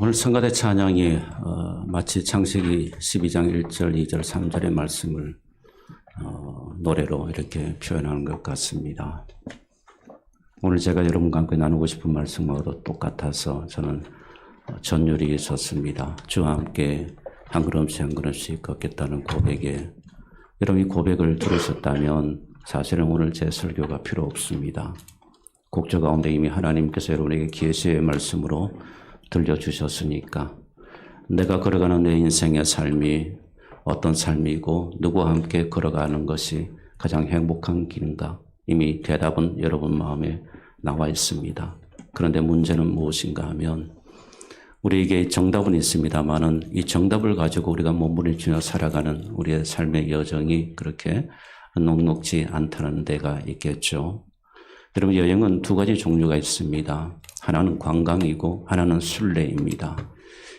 오늘 성가대 찬양이 어, 마치 창세기 12장 1절, 2절, 3절의 말씀을 어, 노래로 이렇게 표현하는 것 같습니다. 오늘 제가 여러분과 함께 나누고 싶은 말씀하고도 똑같아서 저는 어, 전율이 있었습니다. 주와 함께 한 걸음씩 한 걸음씩 걷겠다는 고백에 여러분이 고백을 들으셨다면 사실은 오늘 제 설교가 필요 없습니다. 곡조 가운데 이미 하나님께서 여러분에게 계시의 말씀으로 들려주셨으니까 내가 걸어가는 내 인생의 삶이 어떤 삶이고 누구와 함께 걸어가는 것이 가장 행복한 길인가 이미 대답은 여러분 마음에 나와 있습니다. 그런데 문제는 무엇인가 하면 우리에게 정답은 있습니다만은 이 정답을 가지고 우리가 몸부림치며 살아가는 우리의 삶의 여정이 그렇게 녹록지 않다는 데가 있겠죠. 여러분 여행은 두 가지 종류가 있습니다. 하나는 관광이고 하나는 순례입니다.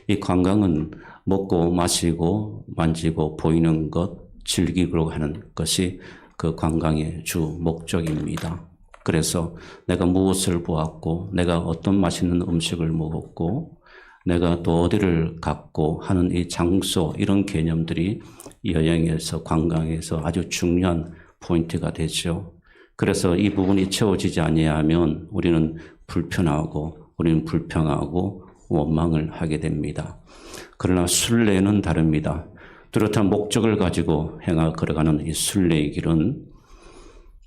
이 관광은 먹고 마시고 만지고 보이는 것 즐기고 하는 것이 그 관광의 주 목적입니다. 그래서 내가 무엇을 보았고 내가 어떤 맛있는 음식을 먹었고 내가 또 어디를 갔고 하는 이 장소 이런 개념들이 여행에서 관광에서 아주 중요한 포인트가 되죠. 그래서 이 부분이 채워지지 아니하면 우리는 불편하고 우리는 불평하고 원망을 하게 됩니다. 그러나 순례는 다릅니다. 뚜렷한 목적을 가지고 행하 걸어가는 이 순례의 길은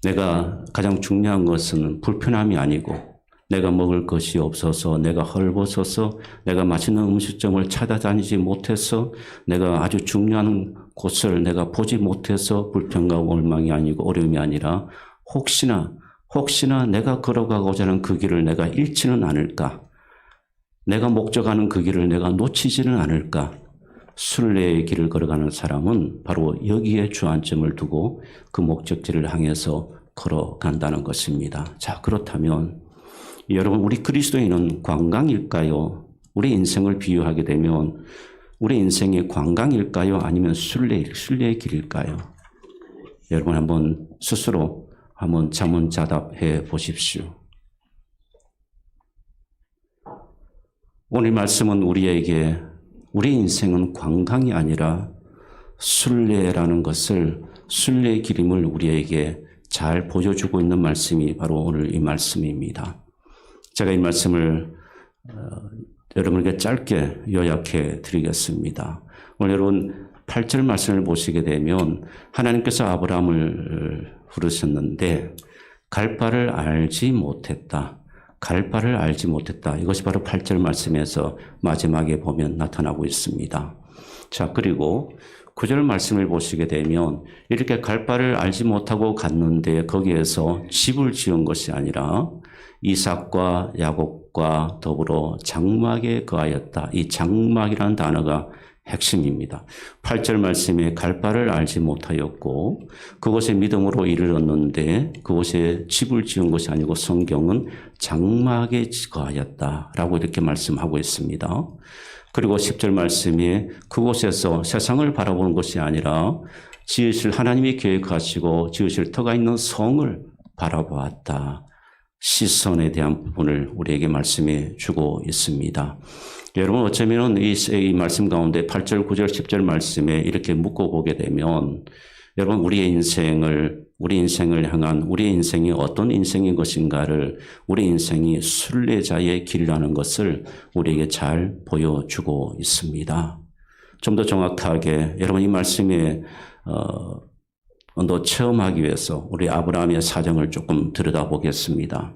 내가 가장 중요한 것은 불편함이 아니고 내가 먹을 것이 없어서 내가 헐벗어서 내가 맛있는 음식점을 찾아다니지 못해서 내가 아주 중요한 곳을 내가 보지 못해서 불평과 원망이 아니고 어려움이 아니라 혹시나 혹시나 내가 걸어가고자 하는 그 길을 내가 잃지는 않을까? 내가 목적하는 그 길을 내가 놓치지는 않을까? 순례의 길을 걸어가는 사람은 바로 여기에 주안점을 두고 그 목적지를 향해서 걸어간다는 것입니다. 자, 그렇다면 여러분, 우리 그리스도인은 관광일까요? 우리 인생을 비유하게 되면 우리 인생이 관광일까요? 아니면 순례, 순례의 길일까요? 여러분 한번 스스로 한번 자문자답해 보십시오. 오늘 말씀은 우리에게 우리 인생은 관광이 아니라 순례라는 것을 순례의 길임을 우리에게 잘 보여주고 있는 말씀이 바로 오늘 이 말씀입니다. 제가 이 말씀을 어, 여러분에게 짧게 요약해 드리겠습니다. 오늘 여러분 8절 말씀을 보시게 되면 하나님께서 아브라함을 부르셨는데 갈 바를 알지 못했다. 갈 바를 알지 못했다. 이것이 바로 8절 말씀에서 마지막에 보면 나타나고 있습니다. 자, 그리고 9절 말씀을 보시게 되면 이렇게 갈 바를 알지 못하고 갔는데 거기에서 집을 지은 것이 아니라 이삭과 야곱과 더불어 장막에 거하였다. 이 장막이라는 단어가 핵심입니다. 8절 말씀에 갈 바를 알지 못하였고 그곳에 믿음으로 이르렀는데 그곳에 집을 지은 것이 아니고 성경은 장막에 거하였다라고 이렇게 말씀하고 있습니다. 그리고 10절 말씀에 그곳에서 세상을 바라보는 것이 아니라 지으실 하나님이 계획하시고 지으실 터가 있는 성을 바라보았다. 시선에 대한 부분을 우리에게 말씀해 주고 있습니다. 여러분 어쩌면 이, 이 말씀 가운데 8절, 9절, 10절 말씀에 이렇게 묶어보게 되면 여러분 우리의 인생을 우리 인생을 향한 우리의 인생이 어떤 인생인 것인가를 우리 인생이 순례자의 길이라는 것을 우리에게 잘 보여주고 있습니다. 좀 더 정확하게 여러분 이 말씀에 어, 더 체험하기 위해서 우리 아브라함의 사정을 조금 들여다보겠습니다.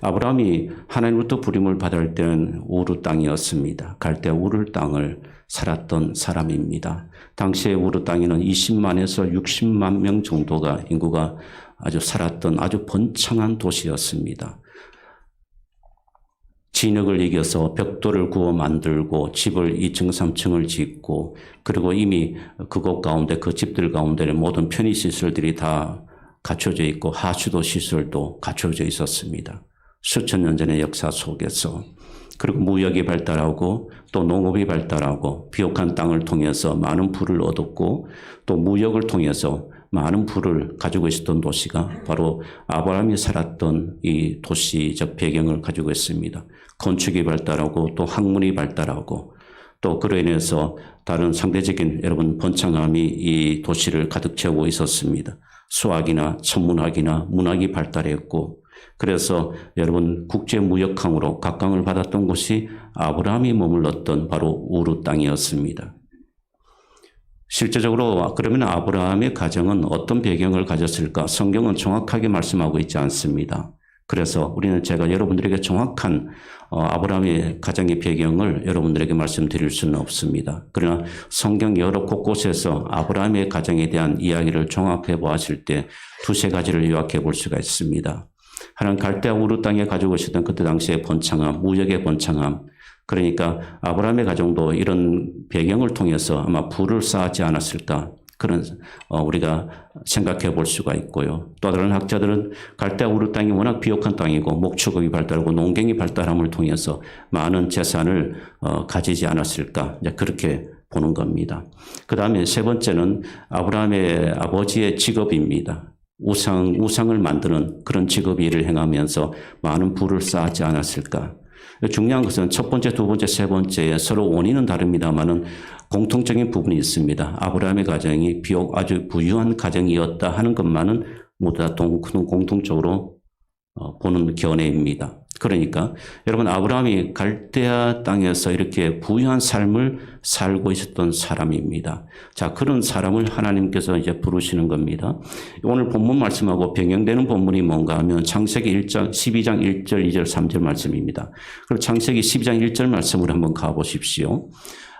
아브라함이 하나님으로부터 부림을 받을 때는 우르 땅이었습니다. 갈때 우르 땅을 살았던 사람입니다. 당시에 우르 땅에는 20만에서 60만 명 정도가 인구가 아주 살았던 아주 번창한 도시였습니다. 진흙을 이겨서 벽돌을 구워 만들고 집을 2층, 3층을 짓고 그리고 이미 그곳 가운데 그 집들 가운데는 모든 편의 시설들이 다 갖춰져 있고 하수도 시설도 갖춰져 있었습니다. 수천 년 전의 역사 속에서 그리고 무역이 발달하고 또 농업이 발달하고 비옥한 땅을 통해서 많은 부를 얻었고 또 무역을 통해서 많은 부를 가지고 있었던 도시가 바로 아브라함이 살았던 이 도시적 배경을 가지고 있습니다. 건축이 발달하고 또 학문이 발달하고 또 그로 인해서 다른 상대적인 여러분 번창함이 이 도시를 가득 채우고 있었습니다. 수학이나 천문학이나 문학이 발달했고 그래서 여러분 국제 무역항으로 각광을 받았던 곳이 아브라함이 머물렀던 바로 우루 땅이었습니다. 실제적으로 그러면 아브라함의 가정은 어떤 배경을 가졌을까? 성경은 정확하게 말씀하고 있지 않습니다. 그래서 우리는 제가 여러분들에게 정확한 어, 아브라함의 가정의 배경을 여러분들에게 말씀드릴 수는 없습니다. 그러나 성경 여러 곳곳에서 아브라함의 가정에 대한 이야기를 종합해 보았을 때 두세 가지를 요약해 볼 수가 있습니다. 하나는 갈대아 우르 땅에 가지고 있었던 그때 당시의 번창함, 무역의 번창함. 그러니까 아브라함의 가정도 이런 배경을 통해서 아마 부를 쌓지 않았을까 그런 어, 우리가 생각해 볼 수가 있고요. 또 다른 학자들은 갈대아 우르 땅이 워낙 비옥한 땅이고 목축업이 발달하고 농경이 발달함을 통해서 많은 재산을 어, 가지지 않았을까 그렇게 보는 겁니다. 그 다음에 세 번째는 아브라함의 아버지의 직업입니다. 우상, 우상을 만드는 그런 직업 일을 행하면서 많은 부를 쌓지 않았을까. 중요한 것은 첫 번째, 두 번째, 세 번째에 서로 원인은 다릅니다만은 공통적인 부분이 있습니다. 아브라함의 가정이 비록 아주 부유한 가정이었다 하는 것만은 모두 다 동- 공통적으로 어, 보는 견해입니다. 그러니까 여러분 아브라함이 갈대아 땅에서 이렇게 부유한 삶을 살고 있었던 사람입니다. 자 그런 사람을 하나님께서 이제 부르시는 겁니다. 오늘 본문 말씀하고 변경되는 본문이 뭔가 하면 창세기 1장 12장 1절 2절 3절 말씀입니다. 그럼 창세기 12장 1절 말씀으로 한번 가 보십시오.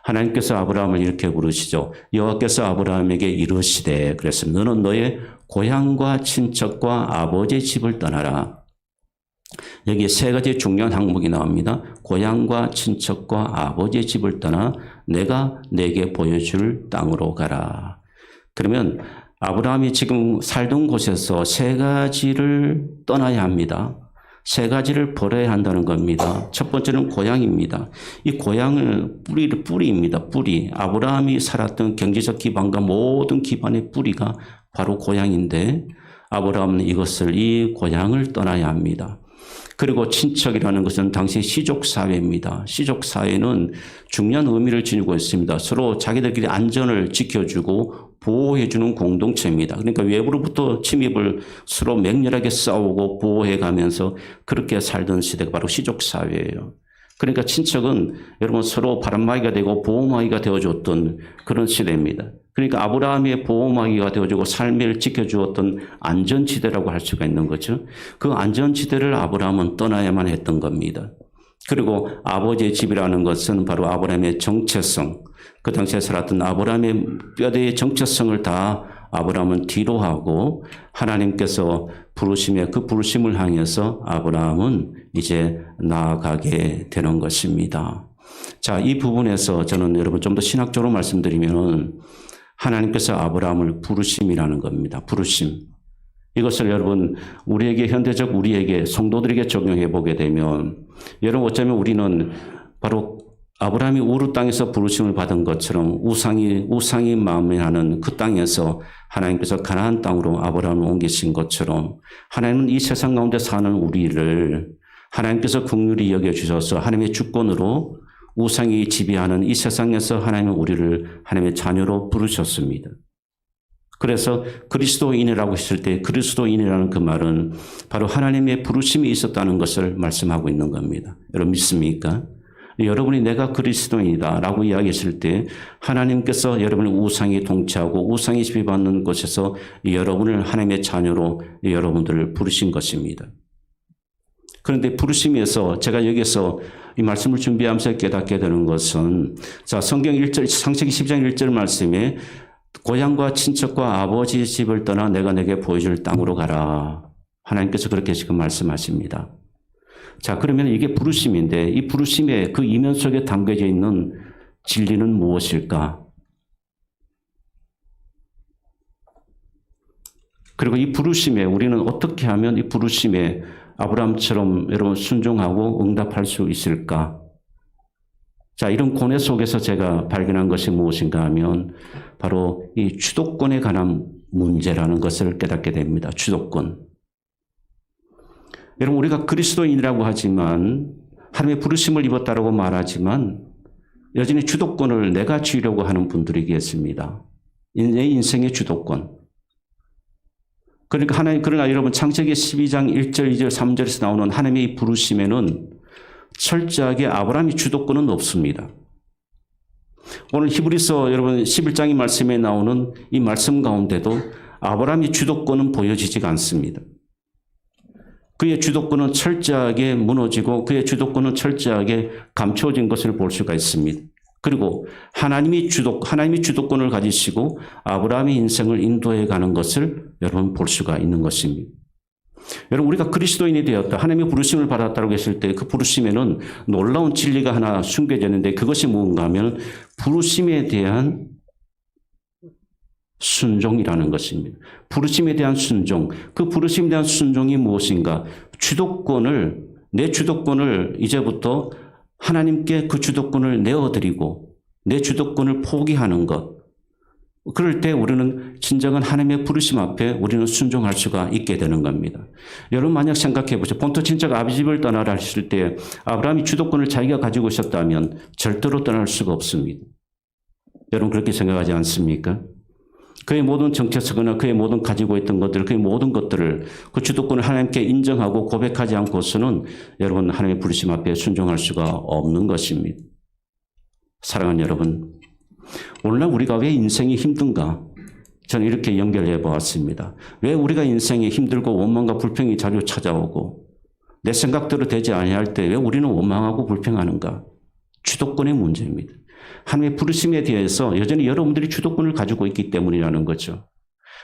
하나님께서 아브라함을 이렇게 부르시죠. 여호와께서 아브라함에게 이르시되 그래서 너는 너의 고향과 친척과 아버지의 집을 떠나라. 여기 세 가지 중요한 항목이 나옵니다. 고향과 친척과 아버지의 집을 떠나 내가 내게 보여줄 땅으로 가라. 그러면 아브라함이 지금 살던 곳에서 세 가지를 떠나야 합니다. 세 가지를 버려야 한다는 겁니다. 첫 번째는 고향입니다. 이 고향을 뿌리를 뿌리입니다. 뿌리. 아브라함이 살았던 경제적 기반과 모든 기반의 뿌리가 바로 고향인데 아브라함은 이것을 이 고향을 떠나야 합니다. 그리고 친척이라는 것은 당시 시족 사회입니다. 시족 사회는 중요한 의미를 지니고 있습니다. 서로 자기들끼리 안전을 지켜주고 보호해주는 공동체입니다. 그러니까 외부로부터 침입을 서로 맹렬하게 싸우고 보호해가면서 그렇게 살던 시대가 바로 시족 사회예요. 그러니까 친척은 여러분 서로 바람막이가 되고 보호막이가 되어줬던 그런 시대입니다. 그러니까 아브라함의 보호막이가 되어주고 삶을 지켜주었던 안전지대라고 할 수가 있는 거죠. 그 안전지대를 아브라함은 떠나야만 했던 겁니다. 그리고 아버지의 집이라는 것은 바로 아브라함의 정체성, 그 당시에 살았던 아브라함의 뼈대의 정체성을 다 아브라함은 뒤로 하고 하나님께서 부르심에 그 부르심을 향해서 아브라함은 이제 나아가게 되는 것입니다. 자, 이 부분에서 저는 여러분 좀 더 신학적으로 말씀드리면 하나님께서 아브라함을 부르심이라는 겁니다. 부르심. 이것을 여러분 우리에게 현대적 우리에게 성도들에게 적용해 보게 되면 여러분 어쩌면 우리는 바로 아브라함이 우르 땅에서 부르심을 받은 것처럼 우상이 우상이 마음에 하는 그 땅에서 하나님께서 가나안 땅으로 아브라함을 옮기신 것처럼 하나님은 이 세상 가운데 사는 우리를 하나님께서 긍휼히 여겨 주셔서 하나님의 주권으로 우상이 지배하는 이 세상에서 하나님은 우리를 하나님의 자녀로 부르셨습니다. 그래서 그리스도인이라고 했을 때 그리스도인이라는 그 말은 바로 하나님의 부르심이 있었다는 것을 말씀하고 있는 겁니다. 여러분 믿습니까? 여러분이 내가 그리스도인이다 라고 이야기했을 때 하나님께서 여러분의 우상이 동치하고 우상이 지배받는 곳에서 여러분을 하나님의 자녀로 여러분들을 부르신 것입니다. 그런데 부르심에서 제가 여기서 이 말씀을 준비하면서 깨닫게 되는 것은 자 성경 1절 상세기 10장 1절 말씀에 고향과 친척과 아버지의 집을 떠나 내가 내게 보여줄 땅으로 가라. 하나님께서 그렇게 지금 말씀하십니다. 자, 그러면 이게 부르심인데 이 부르심의 그 이면 속에 담겨져 있는 진리는 무엇일까? 그리고 이 부르심에 우리는 어떻게 하면 이 부르심에 아브라함처럼 여러분 순종하고 응답할 수 있을까? 자, 이런 고뇌 속에서 제가 발견한 것이 무엇인가 하면 바로 이 주도권에 관한 문제라는 것을 깨닫게 됩니다. 주도권. 여러분, 우리가 그리스도인이라고 하지만 하나님의 부르심을 입었다라고 말하지만 여전히 주도권을 내가 쥐려고 하는 분들이 계십니다. 내 인생의 주도권. 그러니까 하나님, 그러나 여러분 창세기 12장 1절, 2절, 3절에서 나오는 하나님의 이 부르심에는 철저하게 아브라함이 주도권은 없습니다. 오늘 히브리서 여러분 11장의 말씀에 나오는 이 말씀 가운데도 아브라함이 주도권은 보여지지가 않습니다. 그의 주도권은 철저하게 무너지고 그의 주도권은 철저하게 감춰진 것을 볼 수가 있습니다. 그리고 하나님이 주도 하나님이 주도권을 가지시고 아브라함의 인생을 인도해 가는 것을 여러분 볼 수가 있는 것입니다. 여러분 우리가 그리스도인이 되었다. 하나님의 부르심을 받았다고 했을 때 그 부르심에는 놀라운 진리가 하나 숨겨져 있는데 그것이 무엇인가 하면 부르심에 대한 순종이라는 것입니다. 부르심에 대한 순종. 그 부르심에 대한 순종이 무엇인가? 주도권을 내 주도권을 이제부터 하나님께 그 주도권을 내어드리고 내 주도권을 포기하는 것. 그럴 때 우리는 진정한 하나님의 부르심 앞에 우리는 순종할 수가 있게 되는 겁니다. 여러분 만약 생각해 보세요. 본토 친척 아비 집을 떠나라 했을 때 아브라함이 주도권을 자기가 가지고 있었다면 절대로 떠날 수가 없습니다. 여러분 그렇게 생각하지 않습니까? 그의 모든 정체성이나 그의 모든 가지고 있던 것들, 그의 모든 것들을 그 주도권을 하나님께 인정하고 고백하지 않고서는 여러분 하나님의 부르심 앞에 순종할 수가 없는 것입니다. 사랑하는 여러분, 오늘날 우리가 왜 인생이 힘든가? 저는 이렇게 연결해 보았습니다. 왜 우리가 인생이 힘들고 원망과 불평이 자주 찾아오고 내 생각대로 되지 아니할 때 왜 우리는 원망하고 불평하는가? 주도권의 문제입니다. 하나님의 부르심에 대해서 여전히 여러분들이 주도권을 가지고 있기 때문이라는 거죠.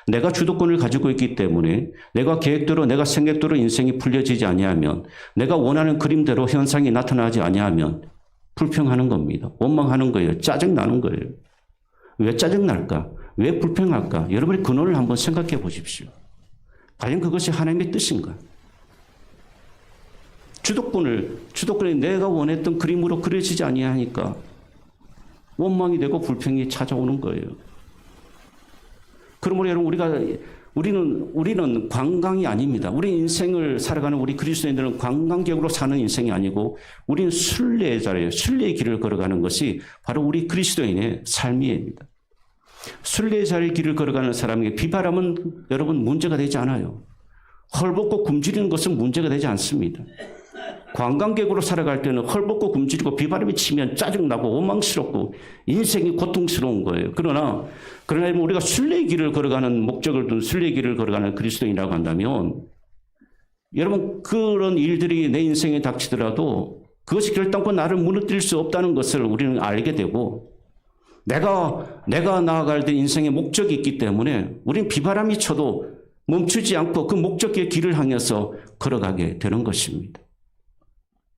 내가 주도권을 가지고 있기 때문에 내가 계획대로 내가 생각대로 인생이 풀려지지 아니하면 내가 원하는 그림대로 현상이 나타나지 아니하면 불평하는 겁니다. 원망하는 거예요. 짜증 나는 거예요. 왜 짜증 날까? 왜 불평할까? 여러분의 근원을 한번 생각해 보십시오. 과연 그것이 하나님의 뜻인가? 주도권을 주도권이 내가 원했던 그림으로 그려지지 아니하니까 원망이 되고 불평이 찾아오는 거예요. 그러므로 여러분 우리가 우리는 우리는 관광이 아닙니다. 우리 인생을 살아가는 우리 그리스도인들은 관광객으로 사는 인생이 아니고 우리는 순례자예요. 순례의 길을 걸어가는 것이 바로 우리 그리스도인의 삶입니다. 순례자의 길을 걸어가는 사람에게 비바람은 여러분 문제가 되지 않아요. 헐벗고 굶주리는 것은 문제가 되지 않습니다. 관광객으로 살아갈 때는 헐벗고 굶주리고 비바람이 치면 짜증나고 원망스럽고 인생이 고통스러운 거예요. 그러나 그러나 우리가 순례의 길을 걸어가는 목적을 둔 순례의 길을 걸어가는 그리스도인이라고 한다면 여러분 그런 일들이 내 인생에 닥치더라도 그것이 결단코 나를 무너뜨릴 수 없다는 것을 우리는 알게 되고 내가 내가 나아갈 때 인생의 목적이 있기 때문에 우리는 비바람이 쳐도 멈추지 않고 그 목적의 길을 향해서 걸어가게 되는 것입니다.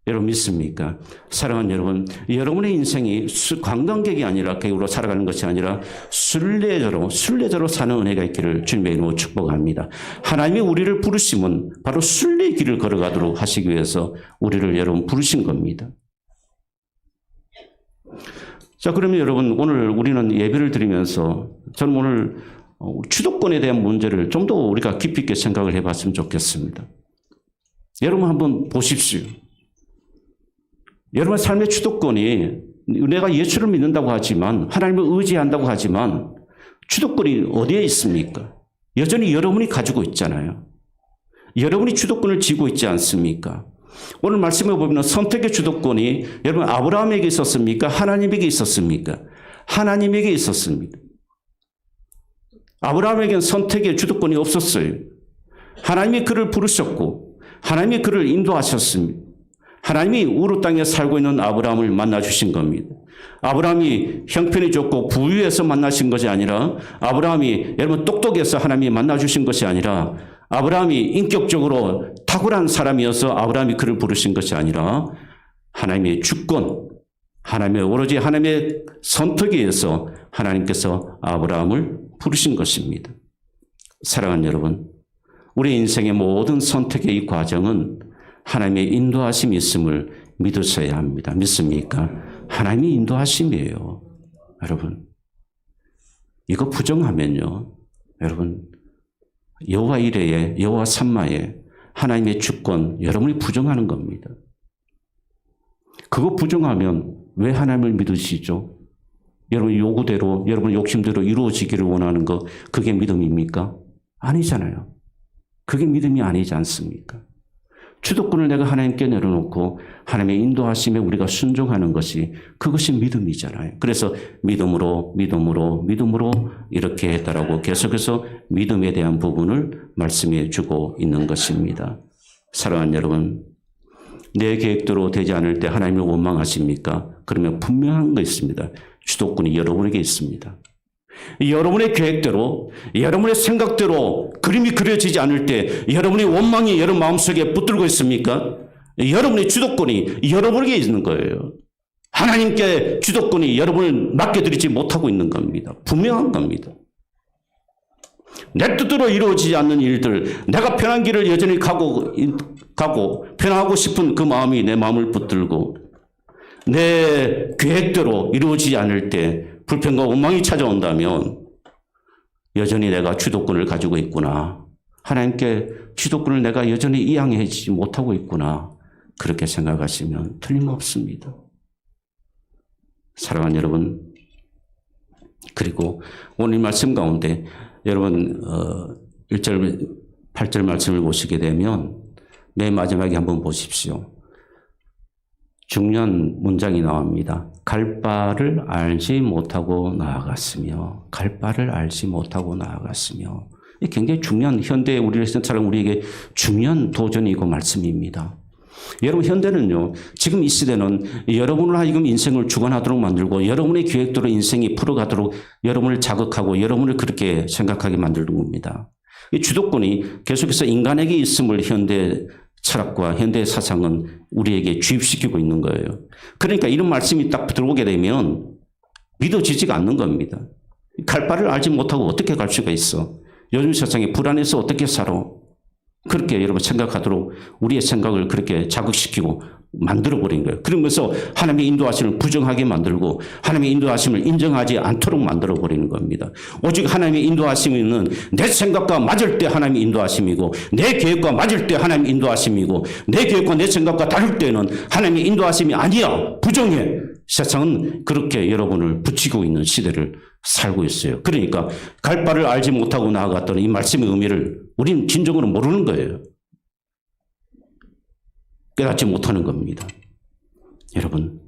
여러분 믿습니까? 사랑하는 여러분, 여러분의 인생이 관광객이 아니라 계획으로 살아가는 것이 아니라 순례자로 순례자로 사는 은혜가 있기를 주님의 이름으로 축복합니다. 하나님이 우리를 부르심은 바로 순례의 길을 걸어가도록 하시기 위해서 우리를 여러분 부르신 겁니다. 자, 그러면 여러분 오늘 우리는 예배를 드리면서 저는 오늘 주도권에 대한 문제를 좀 더 우리가 깊이 있게 생각을 해봤으면 좋겠습니다. 여러분 한번 보십시오. 여러분 삶의 주도권이 내가 예수를 믿는다고 하지만 하나님을 의지한다고 하지만 주도권이 어디에 있습니까? 여전히 여러분이 가지고 있잖아요. 여러분이 주도권을 쥐고 있지 않습니까? 오늘 말씀에 보면 선택의 주도권이 여러분 아브라함에게 있었습니까? 하나님에게 있었습니까? 하나님에게 있었습니다. 아브라함에게는 선택의 주도권이 없었어요. 하나님이 그를 부르셨고 하나님이 그를 인도하셨습니다. 하나님이 우르 땅에 살고 있는 아브라함을 만나 주신 겁니다. 아브라함이 형편이 좋고 부유해서 만나신 것이 아니라 아브라함이 여러분 똑똑해서 하나님이 만나 주신 것이 아니라 아브라함이 인격적으로 탁월한 사람이어서 아브라함이 그를 부르신 것이 아니라 하나님의 주권, 하나님의 오로지 하나님의 선택에 의해서 하나님께서 아브라함을 부르신 것입니다. 사랑하는 여러분, 우리 인생의 모든 선택의 이 과정은 하나님의 인도하심이 있음을 믿으셔야 합니다. 믿습니까? 하나님이 인도하심이에요. 여러분. 이거 부정하면요. 여러분. 여호와 이레에 여호와 삼마에 하나님의 주권 여러분이 부정하는 겁니다. 그거 부정하면 왜 하나님을 믿으시죠? 여러분 요구대로, 여러분 욕심대로 이루어지기를 원하는 거, 그게 믿음입니까? 아니잖아요. 그게 믿음이 아니지 않습니까? 주도권을 내가 하나님께 내려놓고 하나님의 인도하심에 우리가 순종하는 것이 그것이 믿음이잖아요. 그래서 믿음으로, 믿음으로, 믿음으로 이렇게 했다라고 계속해서 믿음에 대한 부분을 말씀해 주고 있는 것입니다. 사랑하는 여러분, 내 계획대로 되지 않을 때 하나님을 원망하십니까? 그러면 분명한 거 있습니다. 주도권이 여러분에게 있습니다. 여러분의 계획대로, 여러분의 생각대로 그림이 그려지지 않을 때 여러분의 원망이 여러분 마음속에 붙들고 있습니까? 여러분의 주도권이 여러분에게 있는 거예요. 하나님께 주도권이 여러분을 맡겨드리지 못하고 있는 겁니다. 분명한 겁니다. 내 뜻대로 이루어지지 않는 일들, 내가 편한 길을 여전히 가고, 가고, 편하고 싶은 그 마음이 내 마음을 붙들고, 내 계획대로 이루어지지 않을 때 불평과 원망이 찾아온다면, 여전히 내가 주도권을 가지고 있구나. 하나님께 주도권을 내가 여전히 이양해지지 못하고 있구나. 그렇게 생각하시면 틀림없습니다. 사랑하는 여러분, 그리고 오늘 말씀 가운데 여러분 어 1절 8절 말씀을 보시게 되면 맨 마지막에 한번 보십시오. 중요한 문장이 나옵니다. 갈 바를 알지 못하고 나아갔으며 갈 바를 알지 못하고 나아갔으며 이 굉장히 중요한 현대 우리처럼 우리에게 중요한 도전이고 말씀입니다. 여러분 현대는요 지금 이 시대는 여러분을 하여금 인생을 주관하도록 만들고 여러분의 계획대로 인생이 풀어가도록 여러분을 자극하고 여러분을 그렇게 생각하게 만드는 겁니다. 이 주도권이 계속해서 인간에게 있음을 현대 철학과 현대 사상은 우리에게 주입시키고 있는 거예요. 그러니까 이런 말씀이 딱 들어오게 되면 믿어지지가 않는 겁니다. 갈 바를 알지 못하고 어떻게 갈 수가 있어? 요즘 세상에 불안해서 어떻게 살아? 그렇게 여러분 생각하도록 우리의 생각을 그렇게 자극시키고 만들어버린 거예요. 그러면서 하나님의 인도하심을 부정하게 만들고 하나님의 인도하심을 인정하지 않도록 만들어버리는 겁니다. 오직 하나님의 인도하심은 내 생각과 맞을 때 하나님의 인도하심이고 내 계획과 맞을 때 하나님의 인도하심이고 내 계획과 내 생각과 다를 때는 하나님의 인도하심이 아니야. 부정해. 세상은 그렇게 여러분을 붙이고 있는 시대를 살고 있어요. 그러니까 갈 바를 알지 못하고 나아갔던 이 말씀의 의미를 우리는 진정으로 모르는 거예요. 깨닫지 못하는 겁니다. 여러분,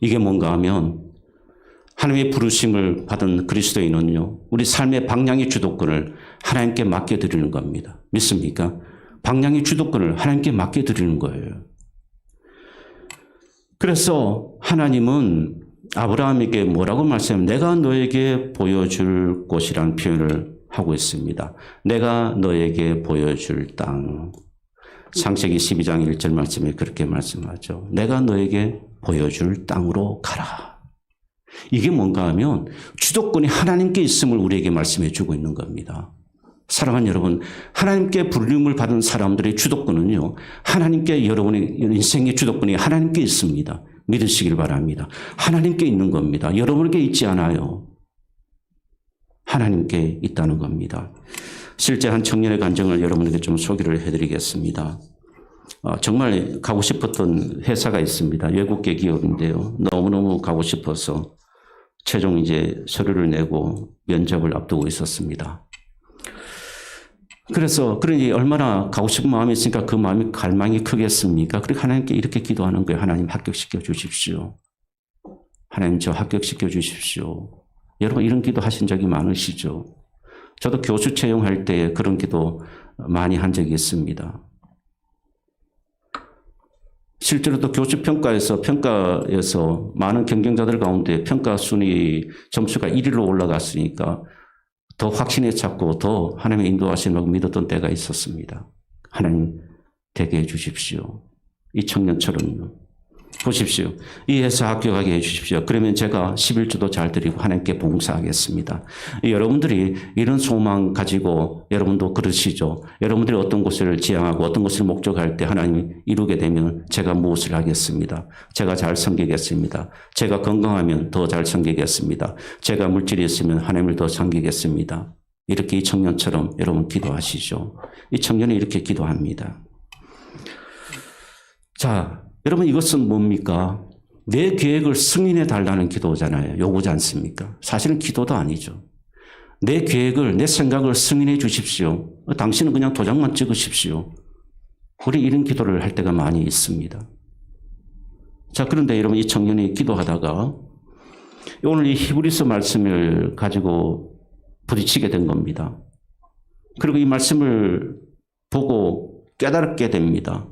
이게 뭔가 하면 하나님의 부르심을 받은 그리스도인은요, 우리 삶의 방향의 주도권을 하나님께 맡겨드리는 겁니다. 믿습니까? 방향의 주도권을 하나님께 맡겨드리는 거예요. 그래서 하나님은 아브라함에게 뭐라고 말씀하면 내가 너에게 보여줄 곳이라는 표현을 하고 있습니다. 내가 너에게 보여줄 땅. 창세기 12장 1절 말씀에 그렇게 말씀하죠. 내가 너에게 보여줄 땅으로 가라. 이게 뭔가 하면 주도권이 하나님께 있음을 우리에게 말씀해 주고 있는 겁니다. 사랑하는 여러분, 하나님께 불림을 받은 사람들의 주도권은요, 하나님께 여러분의 인생의 주도권이 하나님께 있습니다. 믿으시길 바랍니다. 하나님께 있는 겁니다. 여러분에게 있지 않아요. 하나님께 있다는 겁니다. 실제 한 청년의 간증을 여러분에게 좀 소개를 해드리겠습니다. 어, 정말 가고 싶었던 회사가 있습니다. 외국계 기업인데요. 너무너무 가고 싶어서 최종 이제 서류를 내고 면접을 앞두고 있었습니다. 그래서 그러니 얼마나 가고 싶은 마음이 있으니까 그 마음이 갈망이 크겠습니까? 그리고 하나님께 이렇게 기도하는 거예요. 하나님 합격시켜 주십시오. 하나님 저 합격시켜 주십시오. 여러분 이런 기도 하신 적이 많으시죠? 저도 교수 채용할 때 그런 기도 많이 한 적이 있습니다. 실제로 또 교수 평가에서 평가에서 많은 경쟁자들 가운데 평가 순위 점수가 1위로 올라갔으니까 더 확신에 찾고 더 하나님의 인도하심을 믿었던 때가 있었습니다. 하나님 되게 해 주십시오. 이 청년처럼요. 보십시오. 이 회사 합격하게 해 주십시오. 그러면 제가 11주도 잘 드리고 하나님께 봉사하겠습니다. 여러분들이 이런 소망 가지고 여러분도 그러시죠. 여러분들이 어떤 것을 지향하고 어떤 것을 목적할 때 하나님이 이루게 되면 제가 무엇을 하겠습니다. 제가 잘 섬기겠습니다. 제가 건강하면 더 잘 섬기겠습니다. 제가 물질이 있으면 하나님을 더 섬기겠습니다. 이렇게 이 청년처럼 여러분 기도하시죠. 이 청년이 이렇게 기도합니다. 자, 여러분 이것은 뭡니까? 내 계획을 승인해 달라는 기도잖아요. 요구지 않습니까? 사실은 기도도 아니죠. 내 계획을, 내 생각을 승인해 주십시오. 당신은 그냥 도장만 찍으십시오. 우리 이런 기도를 할 때가 많이 있습니다. 자, 그런데 여러분 이 청년이 기도하다가 오늘 이 히브리서 말씀을 가지고 부딪히게 된 겁니다. 그리고 이 말씀을 보고 깨달게 됩니다.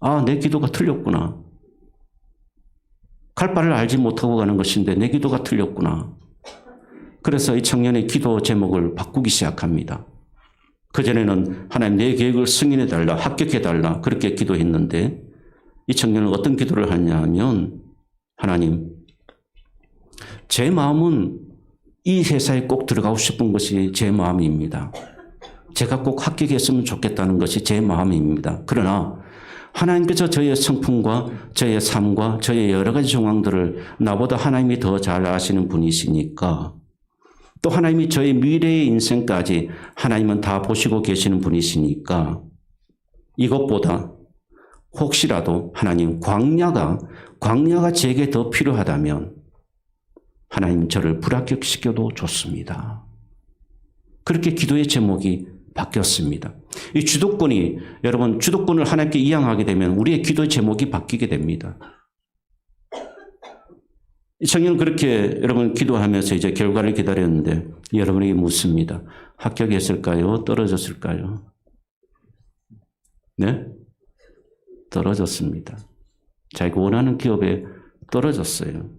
아, 내 기도가 틀렸구나. 갈 바를 알지 못하고 가는 것인데 내 기도가 틀렸구나. 그래서 이 청년의 기도 제목을 바꾸기 시작합니다. 그전에는 하나님 내 계획을 승인해 달라, 합격해 달라, 그렇게 기도했는데 이 청년은 어떤 기도를 하냐 하면 하나님, 제 마음은 이 회사에 꼭 들어가고 싶은 것이 제 마음입니다. 제가 꼭 합격했으면 좋겠다는 것이 제 마음입니다. 그러나 하나님께서 저의 성품과 저의 삶과 저의 여러 가지 정황들을 나보다 하나님이 더 잘 아시는 분이시니까 또 하나님이 저의 미래의 인생까지 하나님은 다 보시고 계시는 분이시니까 이것보다 혹시라도 하나님 광야가 광야가 제게 더 필요하다면 하나님 저를 불합격시켜도 좋습니다. 그렇게 기도의 제목이 바뀌었습니다. 이 주도권이 여러분 주도권을 하나님께 이양하게 되면 우리의 기도의 제목이 바뀌게 됩니다. 이 청년은 그렇게 여러분 기도하면서 이제 결과를 기다렸는데 여러분에게 묻습니다. 합격했을까요? 떨어졌을까요? 네? 떨어졌습니다. 자기가 원하는 기업에 떨어졌어요.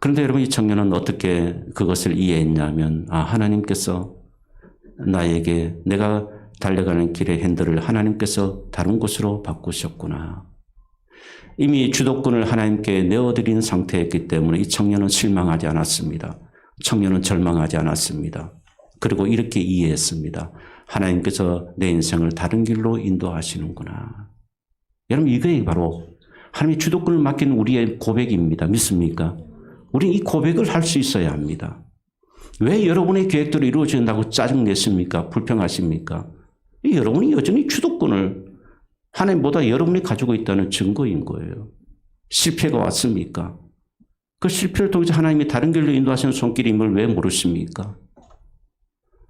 그런데 여러분 이 청년은 어떻게 그것을 이해했냐면 아 하나님께서 나에게 내가 달려가는 길의 핸들을 하나님께서 다른 곳으로 바꾸셨구나. 이미 주도권을 하나님께 내어드린 상태였기 때문에 이 청년은 실망하지 않았습니다. 청년은 절망하지 않았습니다. 그리고 이렇게 이해했습니다. 하나님께서 내 인생을 다른 길로 인도하시는구나. 여러분 이게 바로 하나님의 주도권을 맡기는 우리의 고백입니다. 믿습니까? 우리는 이 고백을 할 수 있어야 합니다. 왜 여러분의 계획대로 이루어진다고 짜증냈습니까? 불평하십니까? 여러분이 여전히 주도권을 하나님보다 여러분이 가지고 있다는 증거인 거예요. 실패가 왔습니까? 그 실패를 통해서 하나님이 다른 길로 인도하시는 손길임을 왜 모르십니까?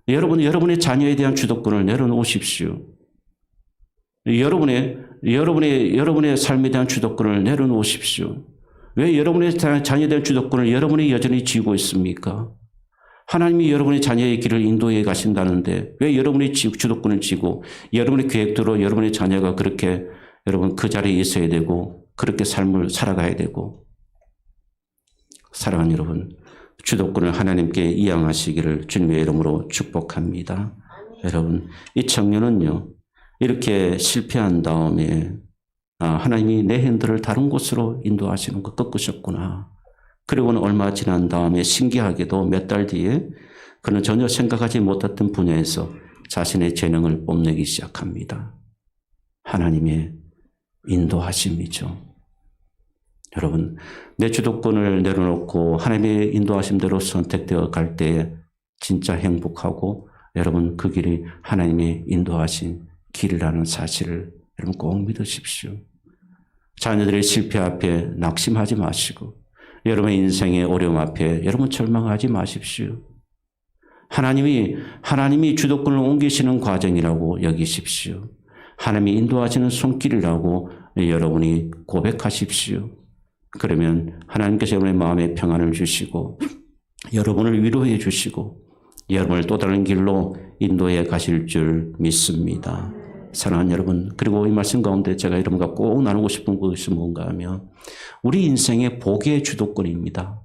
여러분, 여러분의 자녀에 대한 주도권을 내려놓으십시오. 여러분의, 여러분의, 여러분의 삶에 대한 주도권을 내려놓으십시오. 왜 여러분의 자녀에 대한 주도권을 여러분이 여전히 쥐고 있습니까? 하나님이 여러분의 자녀의 길을 인도해 가신다는데 왜 여러분이 주도권을 쥐고 여러분의 계획대로 여러분의 자녀가 그렇게 여러분 그 자리에 있어야 되고 그렇게 삶을 살아가야 되고 사랑하는 여러분 주도권을 하나님께 이양하시기를 주님의 이름으로 축복합니다. 여러분 이 청년은요 이렇게 실패한 다음에 아, 하나님이 내 핸들을 다른 곳으로 인도하시는 거 꺾으셨구나. 그리고는 얼마 지난 다음에 신기하게도 몇 달 뒤에 그는 전혀 생각하지 못했던 분야에서 자신의 재능을 뽐내기 시작합니다. 하나님의 인도하심이죠. 여러분, 내 주도권을 내려놓고 하나님의 인도하심대로 선택되어 갈 때에 진짜 행복하고 여러분 그 길이 하나님의 인도하신 길이라는 사실을 여러분 꼭 믿으십시오. 자녀들의 실패 앞에 낙심하지 마시고 여러분의 인생의 어려움 앞에 여러분 절망하지 마십시오. 하나님이 하나님이 주도권을 옮기시는 과정이라고 여기십시오. 하나님이 인도하시는 손길이라고 여러분이 고백하십시오. 그러면 하나님께서 여러분의 마음에 평안을 주시고 여러분을 위로해 주시고 여러분을 또 다른 길로 인도해 가실 줄 믿습니다. 사랑하는 여러분, 그리고 이 말씀 가운데 제가 여러분과 꼭 나누고 싶은 것이 뭔가 하면 우리 인생의 복의 주도권입니다.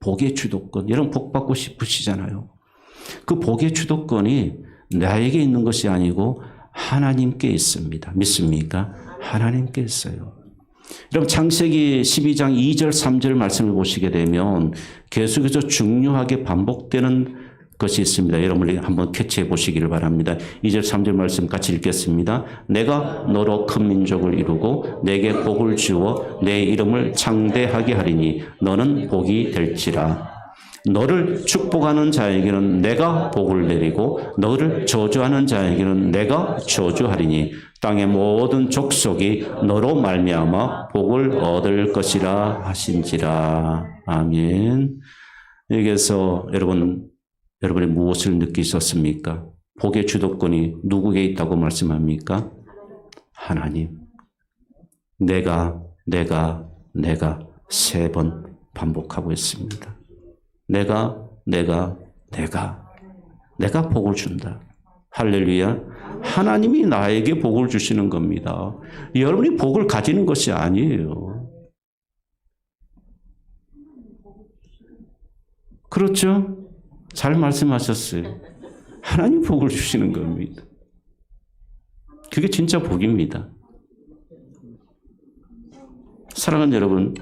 복의 주도권. 여러분 복 받고 싶으시잖아요. 그 복의 주도권이 나에게 있는 것이 아니고 하나님께 있습니다. 믿습니까? 하나님께 있어요. 여러분 창세기 12장 2절 3절 말씀을 보시게 되면 계속해서 중요하게 반복되는 것이 있습니다. 여러분이 한번 캐치해 보시기를 바랍니다. 2절 3절 말씀 같이 읽겠습니다. 내가 너로 큰 민족을 이루고 내게 복을 주어 내 이름을 창대하게 하리니 너는 복이 될지라. 너를 축복하는 자에게는 내가 복을 내리고 너를 저주하는 자에게는 내가 저주하리니 땅의 모든 족속이 너로 말미암아 복을 얻을 것이라 하신지라 아멘. 여기에서 여러분 여러분이 무엇을 느끼셨습니까? 복의 주도권이 누구에게 있다고 말씀합니까? 하나님. 내가 내가 내가 세 번 반복하고 있습니다. 내가, 내가, 내가, 내가 복을 준다. 할렐루야. 하나님이 나에게 복을 주시는 겁니다. 여러분이 복을 가지는 것이 아니에요. 그렇죠? 잘 말씀하셨어요. 하나님 복을 주시는 겁니다. 그게 진짜 복입니다. 사랑하는 여러분,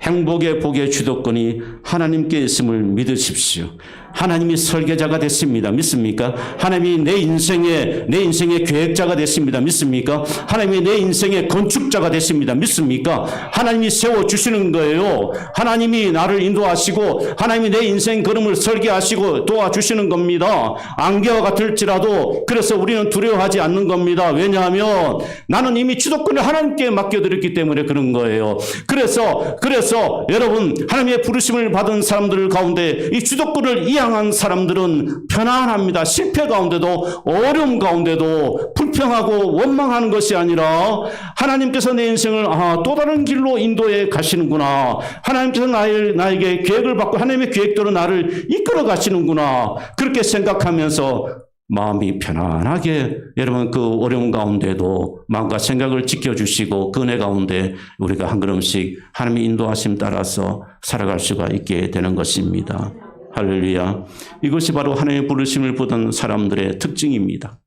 행복의 복의 주도권이 하나님께 있음을 믿으십시오. 하나님이 설계자가 됐습니다. 믿습니까? 하나님이 내 인생의 내 인생의 계획자가 됐습니다. 믿습니까? 하나님이 내 인생의 건축자가 됐습니다. 믿습니까? 하나님이 세워 주시는 거예요. 하나님이 나를 인도하시고 하나님이 내 인생 걸음을 설계하시고 도와주시는 겁니다. 안개와 같을지라도 그래서 우리는 두려워하지 않는 겁니다. 왜냐하면 나는 이미 주도권을 하나님께 맡겨드렸기 때문에 그런 거예요. 그래서 그래서 여러분 하나님의 부르심을 받은 사람들 가운데 이 주도권을 이 양한 사람들은 편안합니다. 실패 가운데도 어려움 가운데도 불평하고 원망하는 것이 아니라 하나님께서 내 인생을 아, 또 다른 길로 인도해 가시는구나. 하나님께서 나의, 나에게 계획을 받고 하나님의 계획대로 나를 이끌어 가시는구나. 그렇게 생각하면서 마음이 편안하게 여러분 그 어려운 가운데도 마음과 생각을 지켜주시고 그 은혜 가운데 우리가 한 걸음씩 하나님의 인도하심 따라서 살아갈 수가 있게 되는 것입니다. 할렐루야. 이것이 바로 하나님의 부르심을 보던 사람들의 특징입니다.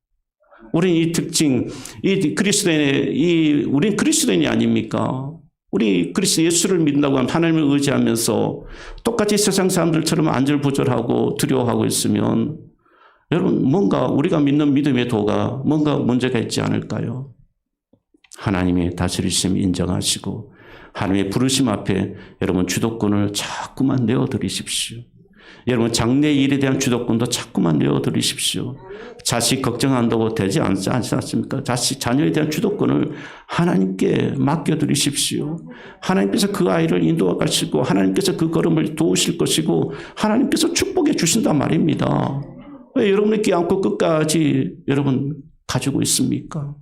우린 이 특징, 이 그리스도인의, 이, 우린 그리스도인이 아닙니까? 우리 그리스도 예수를 믿는다고 하면 하나님을 의지하면서 똑같이 세상 사람들처럼 안절부절하고 두려워하고 있으면 여러분 뭔가 우리가 믿는 믿음의 도가 뭔가 문제가 있지 않을까요? 하나님의 다스리심 인정하시고 하나님의 부르심 앞에 여러분 주도권을 자꾸만 내어드리십시오. 여러분 장래 일에 대한 주도권도 자꾸만 내어드리십시오. 자식 걱정한다고 되지 않지 않습니까? 자식 자녀에 대한 주도권을 하나님께 맡겨드리십시오. 하나님께서 그 아이를 인도해 가시고 하나님께서 그 걸음을 도우실 것이고 하나님께서 축복해 주신단 말입니다. 왜 여러분이 끼안고 끝까지 여러분 가지고 있습니까?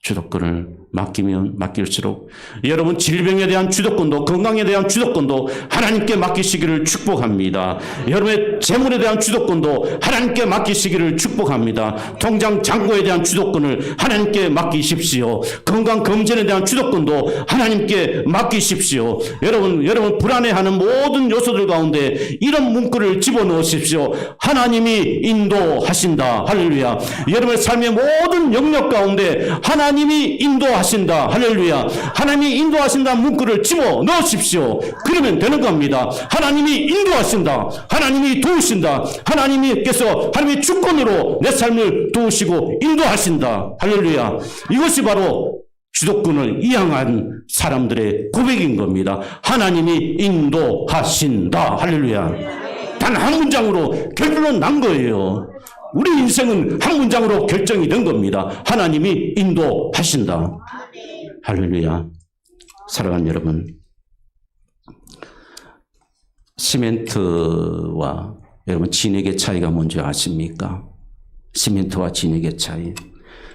주도권을 맡기면 맡길수록 여러분 질병에 대한 주도권도 건강에 대한 주도권도 하나님께 맡기시기를 축복합니다. 여러분의 재물에 대한 주도권도 하나님께 맡기시기를 축복합니다. 통장 잔고에 대한 주도권을 하나님께 맡기십시오. 건강 검진에 대한 주도권도 하나님께 맡기십시오. 여러분 여러분 불안해하는 모든 요소들 가운데 이런 문구를 집어넣으십시오. 하나님이 인도하신다. 할렐루야. 여러분의 삶의 모든 영역 가운데 하나님이 인도하 신다. 할렐루야. 하나님이 인도하신다 문구를 집어 넣으십시오. 그러면 되는 겁니다. 하나님이 인도하신다. 하나님이 도우신다. 하나님께서 하나님의 주권으로 내 삶을 도우시고 인도하신다. 할렐루야. 이것이 바로 주도권을 이양한 사람들의 고백인 겁니다. 하나님이 인도하신다. 할렐루야. 단 한 문장으로 결론은 난 거예요. 우리 인생은 한 문장으로 결정이 된 겁니다. 하나님이 인도하신다. 할렐루야. 사랑하는 여러분. 시멘트와 여러분 진액의 차이가 뭔지 아십니까? 시멘트와 진액의 차이.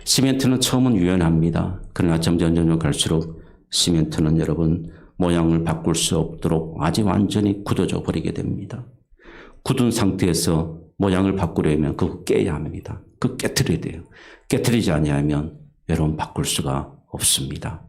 시멘트는 처음은 유연합니다. 그러나 점점 점점 갈수록 시멘트는 여러분 모양을 바꿀 수 없도록 아주 완전히 굳어져 버리게 됩니다. 굳은 상태에서 모양을 바꾸려면 그거 깨야 합니다. 그 깨트려야 돼요. 깨트리지 아니하면 여러분 바꿀 수가 없습니다.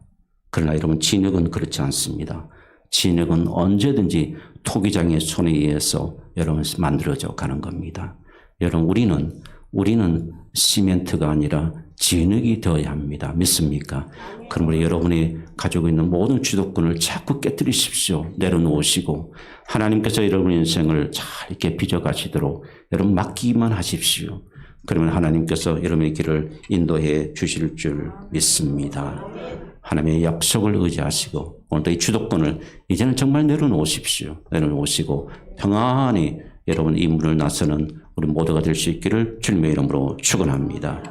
그러나 여러분 진흙은 그렇지 않습니다. 진흙은 언제든지 토기장의 손에 의해서 여러분 만들어져 가는 겁니다. 여러분 우리는 우리는 시멘트가 아니라 진흙이 되어야 합니다. 믿습니까? 그러므로 여러분이 가지고 있는 모든 주도권을 자꾸 깨뜨리십시오. 내려놓으시고 하나님께서 여러분 인생을 잘 이렇게 빚어가시도록 여러분 맡기만 하십시오. 그러면 하나님께서 여러분의 길을 인도해 주실 줄 믿습니다. 하나님의 약속을 의지하시고 오늘도 이 주도권을 이제는 정말 내려놓으십시오. 내려놓으시고 평안히 여러분 이 문을 나서는 우리 모두가 될 수 있기를 주님의 이름으로 축원합니다.